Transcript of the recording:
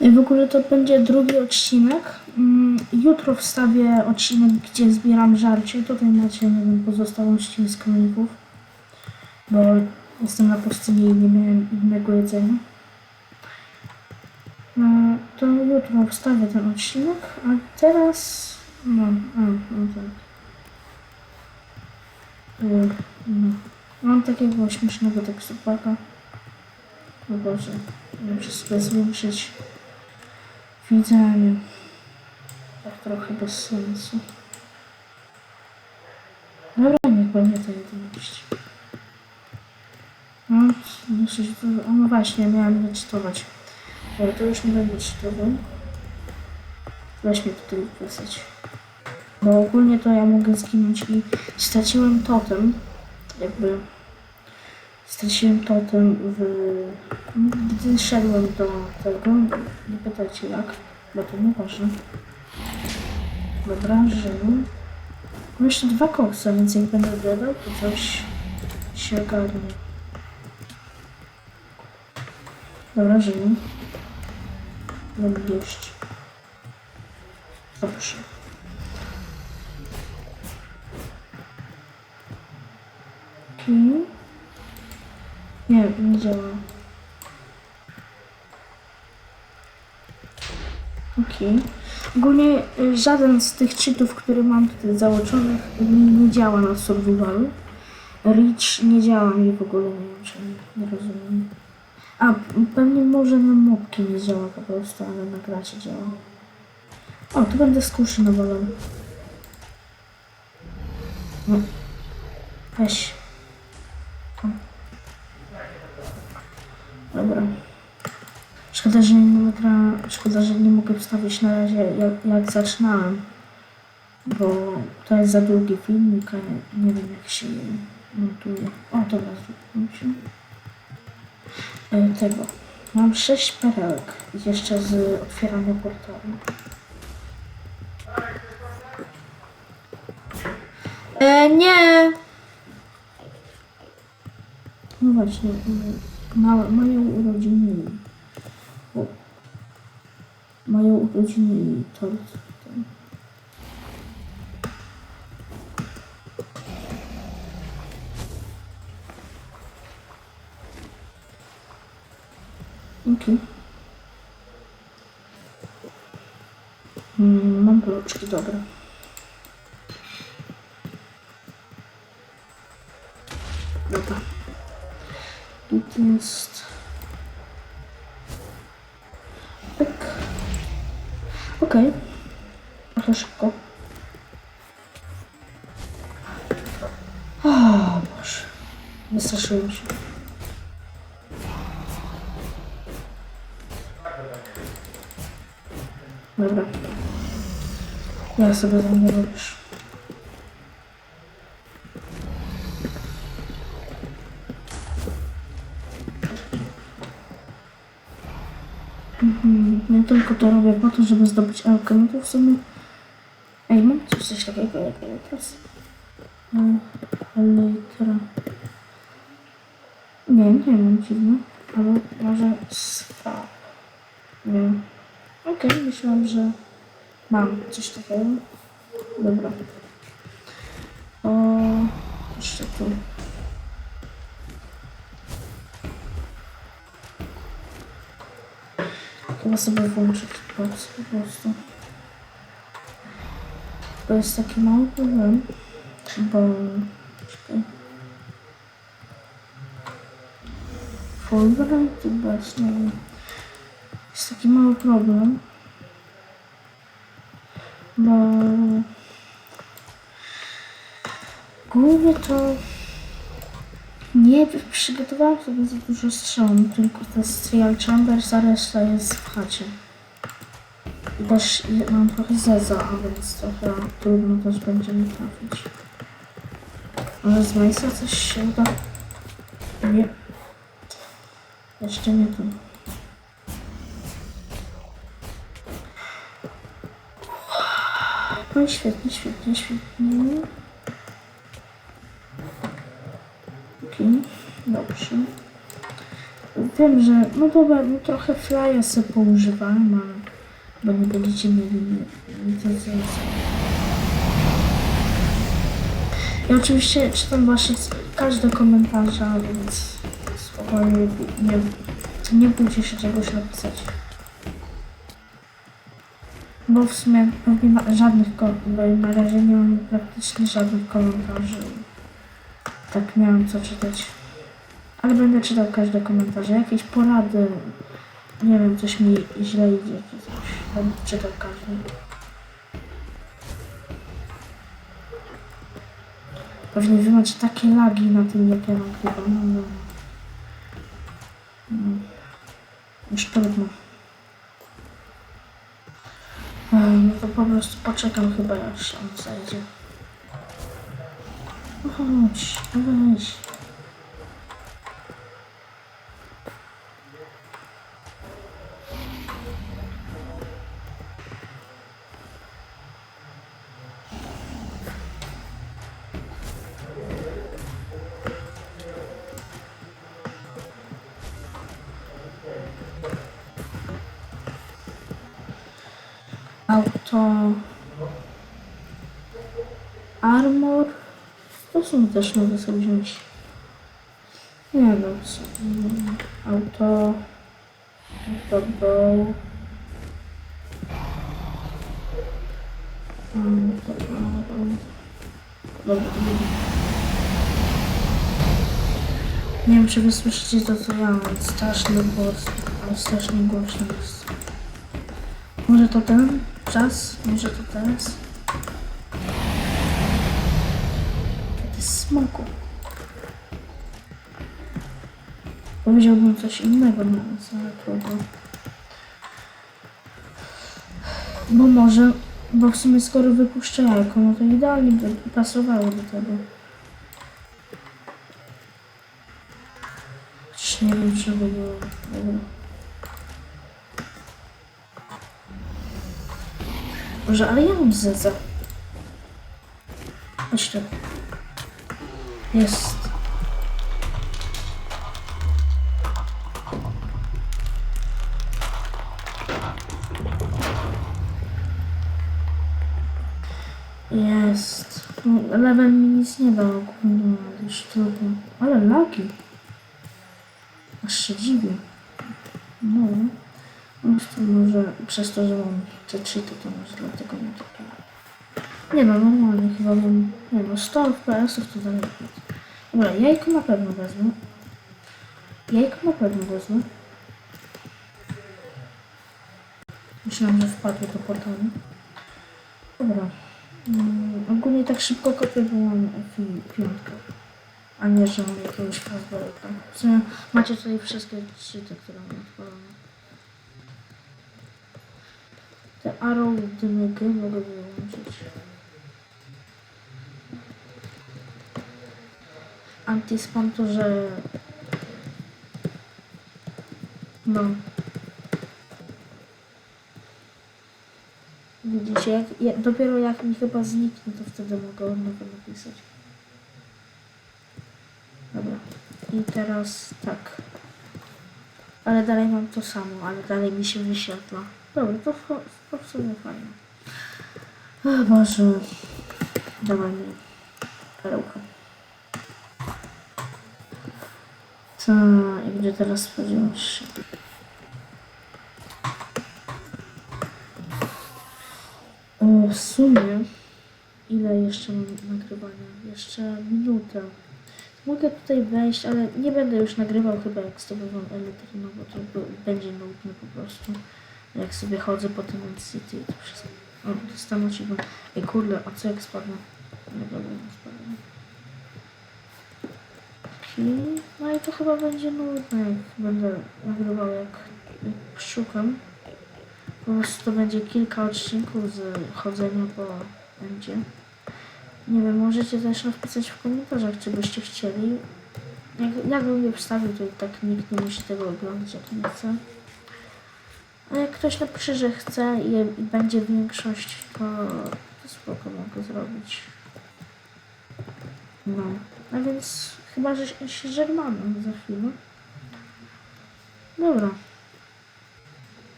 W ogóle to będzie drugi odcinek. Mm, Jutro wstawię odcinek, gdzie zbieram żarcie. Tutaj macie, nie wiem, pozostałości z kroników. Bo jestem na pustyni i nie miałem innego jedzenia. No, to jutro wstawię ten odcinek, a teraz... No, a, no tak. Mam takiego śmiesznego tekstupaka. O Boże, muszę sobie zwiększyć widzenie. Tak trochę bez sensu. Dobra, niech będzie to 11. No, dosyć dużo. O, no właśnie, miałem recytować. Ale to już nie będę czytował. Weź mnie tutaj wpisać. Bo ogólnie to ja mogę zginąć i straciłem totem. Jakby straciłem totem w... Gdy szedłem do tego, nie pytajcie jak, bo to nie ważne. Dobra, żyję. Mam jeszcze dwa koksa, więc jak będę dodał, to coś się ogarnie. Dobra, żyję. Będę jeść. Dobrze. Okej. Nie, nie działa. Okej. Ogólnie y, żaden z tych cheatów, które mam tutaj załączonych, nie, nie działa na survivalu. Reach nie działa mi w ogóle, nie wiem czemu, nie rozumiem. A, pewnie może na mopki nie działa po prostu, ale na gracie działa. O, tu będę z kuszy nawalony. No. Weź. O. Dobra. Szkoda, że nie szkoda, że nie mogę wstawić na razie jak, jak zaczynałem. Bo to jest za długi filmik, a nie, nie wiem jak się je montuje. O, dobra, zrobiłem się. E, Tego. Mam sześć perełek. Jeszcze z otwierania portalu. E, nie! No właśnie, ma, mają urodziny. O. Mają urodziny tort. Okej. Mm, mam bloczki. Dobra. Jest... Tak. Okej. Trochę szybko. O Boże. Wystraszyłem się. Dobra. Ja sobie za mnie robisz. Mhm. Ja tylko to robię po to, żeby zdobyć elkę. No to w sumie... Ej, mam coś, takiego jak teraz. Elytra. Nie, nie mam dziwne. Ale może spa. Nie. Okej, myślałam, że mam coś takiego. Dobra. O, jeszcze tu. Chyba sobie włączę Xbox po prostu. To jest taki mały problem, bo... Czekaj. Fulbright, bez, nie wiem. Jest taki mały problem, bo... Głównie to... Nie przygotowałam sobie za dużo strzałów, tylko te Strial Chambers, a reszta jest w chacie. Też mam trochę zeza, a więc trochę trudno też będzie mi trafić. Ale z Majsa coś się uda. Nie. Jeszcze nie tu. No świetnie, świetnie, świetnie. Okej, dobrze. Wiem, że no dobra, no trochę flya sobie poużywałem, ale bo nie będziecie mieli nic. I oczywiście czytam wasze każde komentarze, więc spokojnie nie, nie bójcie się czegoś napisać. Bo w sumie pewnie ma żadnych na razie nie mam praktycznie żadnych komentarzy. Tak miałem co czytać. Ale będę czytał każde komentarze, jakieś porady. Nie wiem, coś mi źle idzie czy coś. Będę czytał każdy. Pewnie wy macie takie lagi na tym, jak ja nagrywam. No, no. No. Już trudno. No to po prostu poczekam chyba, aż on zajdzie. No chodź, no weź. Auto... Armor... To są też mogę sobie wziąć. Nie wiem, co... Auto... Auto bow... To- mm, Dobra, nie wiem, czy wy to, co ja mam. Straszny głos, strasznie głośno jest. Może to ten czas? Może to teraz? Jest smoku. Powiedziałbym coś innego, no ale trudno. Bo może, bo w sumie skoro wypuszczę jajko, no to idealnie by pasowało do tego. Chociaż nie wiem, czy by było. Dobra. Boże, ale ja mam tu. Jest. Jest. Level mi nic nie dał ale już trudno. Ale lagi. Aż się dziwię. No. To może przez to, że mam te cheaty, to może dlatego nie takie. Nie no, normalnie chyba mam, nie no, 100 FPS-ów to dalej jest. Dobra, jajko na pewno wezmę. Jajko na pewno wezmę. Myślałam, że wpadło do portalu. Dobra. Mm, ogólnie tak szybko kopię, bo mam piątkę. A nie, że mam jakiegoś fazberka. W sumie macie tutaj wszystkie cheaty, które mam odpalone. Te arrow dymyki mogę wyłączyć. Antispam to, że... No. Widzicie, jak, jak, dopiero jak mi chyba zniknie, to wtedy mogę od nowa napisać. Dobra. I teraz tak. Ale dalej mam to samo, ale dalej mi się wyświetla. Dobra, to, to w sumie fajne. O Boże. Dawaj mi perełkę. Co, i gdzie teraz spodziewasz się? O, w sumie, ile jeszcze mam nagrywania? Jeszcze minutę. Mogę tutaj wejść, ale nie będę już nagrywał chyba jak zdobywam elytry, no bo to będzie nudne po prostu. Jak sobie chodzę po tym City i to wszystko. O, dostanę ci go. Ej kurde, a co jak spadnę? Dobra, nie spadnę. Okej, No i to chyba będzie nudne, jak będę nagrywał jak, jak szukam. Po prostu to będzie kilka odcinków z chodzenia po będzie. Nie wiem, możecie też napisać w komentarzach, czy byście chcieli. Jak, jak bym je wstawił, to tak nikt nie musi tego oglądać, jak nie chce. A jak ktoś napisze, że chce i, i będzie większość, to, to spoko mogę zrobić. No, a więc chyba, że się żegnamy za chwilę. Dobra.